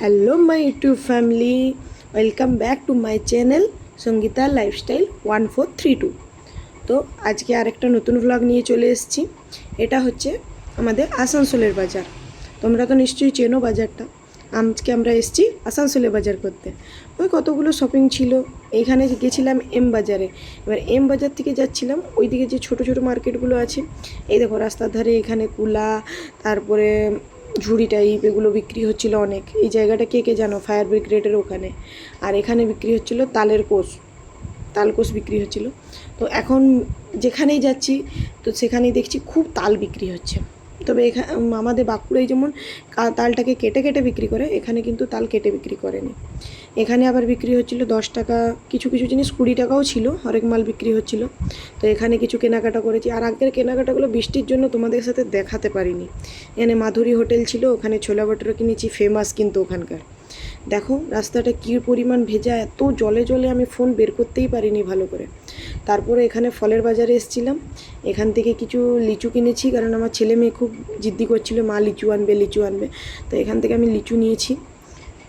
Hello my YouTube family welcome back to my channel Sangeeta lifestyle one four three two তো আজকে আরেকটা নতুন vlog নিয়ে চলে এসেছি। এটা হচ্ছে আমাদের আসানসোলের বাজার। তোমরা তো নিশ্চয়ই চেনো বাজারটা। আজকে আমরা এসেছি আসানসোলে বাজার করতে। ওই কতগুলো শপিং ছিল। এইখানে গেছিলাম এম বাজারে। এবার এম বাজার থেকে যাচ্ছিলাম। ওইদিকে যে ছোট ছোট মার্কেটগুলো আছে, এই দেখো রাস্তার ধারে এখানে কুলা, তারপরে ঝুড়ি টাইপ এগুলো বিক্রি হচ্ছিল অনেক। এই জায়গাটা কে কে জানো? ফায়ার ব্রিগেডের ওখানে। আর এখানে বিক্রি হচ্ছিল তালের কোষ। তাল কোষ বিক্রি হচ্ছিল। তো এখন যেখানেই যাচ্ছি, তো সেখানেই দেখছি খুব তাল বিক্রি হচ্ছে। তবে এখানে আমাদের বাঁকুড়ায় যেমন তালটাকে কেটে কেটে বিক্রি করে, এখানে কিন্তু তাল কেটে বিক্রি করেনি। এখানে আবার বিক্রি হচ্ছিল দশ টাকা, কিছু কিছু জিনিস কুড়ি টাকাও ছিল, হরেক মাল বিক্রি হচ্ছিল। তো এখানে কিছু কেনাকাটা করেছি। আর আগের কেনাকাটাগুলো বৃষ্টির জন্য তোমাদের সাথে দেখাতে পারিনি। এখানে মাধুরী হোটেল ছিল, ওখানে ছোলা বটরা কিনেছি ফেমাস কিন্তু ওখানকার। দেখো, রাস্তাটা কী পরিমাণ ভেজা, এত জলে জলে আমি ফোন বের করতেই পারিনি ভালো করে। তারপরে এখানে ফলের বাজারে এসেছিলাম। এখান থেকে কিছু লিচু কিনেছি, কারণ আমার ছেলে মেয়ে খুব জিদ্দি করছিল, মা, লিচু আনবে লিচু আনবে। তো এখান থেকে আমি লিচু নিয়েছি।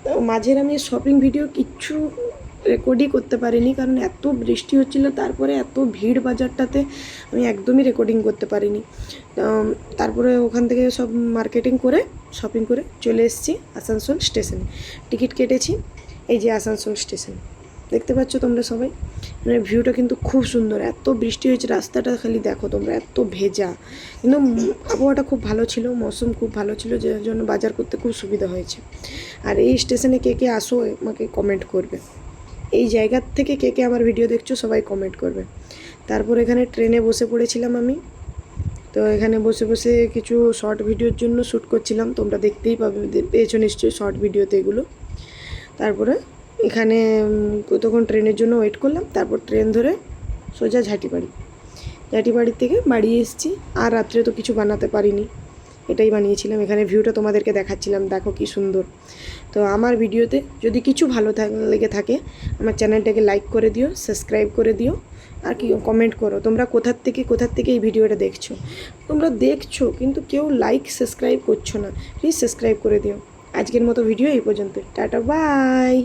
তো মাঝের আমি শপিং ভিডিও কিচ্ছু রেকর্ডই করতে পারিনি, কারণ এত বৃষ্টি হচ্ছিল, তারপরে এত ভিড় বাজারটাতে আমি একদমই রেকর্ডিং করতে পারিনি। তারপরে ওখান থেকে সব মার্কেটিং করে শপিং করে চলে এসেছি আসানসোল স্টেশনে। টিকিট কেটেছি, এই যে আসানসোল স্টেশন। দেখতে পাচ্ছ তোমরা সবাই? মানে ভিউটা কিন্তু খুব সুন্দর। এত বৃষ্টি হয়েছে, রাস্তাটা খালি দেখো তোমরা, এত ভেজা। কিন্তু আবহাওয়াটা খুব ভালো ছিল, মৌসুম খুব ভালো ছিল যার জন্য বাজার করতে খুব সুবিধা হয়েছে। আর এই স্টেশনে কে কে আসো, আমাকে কমেন্ট করবে। এই জায়গার থেকে কে কে আমার ভিডিও দেখছ, সবাই কমেন্ট করবে। তারপর এখানে ট্রেনে বসে পড়েছিলাম আমি। তো এখানে বসে বসে কিছু শর্ট ভিডিওর জন্য শ্যুট করছিলাম। তোমরা দেখতেই পাবে পেয়েছ নিশ্চয়ই শর্ট ভিডিওতে এগুলো। তারপরে এখানে কতক্ষণ ট্রেনের জন্য ওয়েট করলাম, তারপর ট্রেন ধরে সোজা ঝাঁটিবাড়ি। ঝাঁটিবাড়ির থেকে বাড়ি এসেছি, আর রাত্রে তো কিছু বানাতে পারিনি। এটাই বানিয়েছিলাম, এখানে ভিউটা তোমাদেরকে দেখাচ্ছিলাম, দেখো কি সুন্দর। তো আমার ভিডিওতে যদি কিছু ভালো লেগে থাকে, আমার চ্যানেলটাকে লাইক করে দিও সাবস্ক্রাইব করে দিও, আর কি কমেন্ট করো, তোমরা কোথার থেকে কোথার থেকে এই ভিডিওটা দেখছ? তোমরা দেখছ, কিন্তু কেউ লাইক সাবস্ক্রাইব করছ না প্লিজ সাবস্ক্রাইব করে দিও। আজকের মতো ভিডিও এই পর্যন্ত টাটা বাই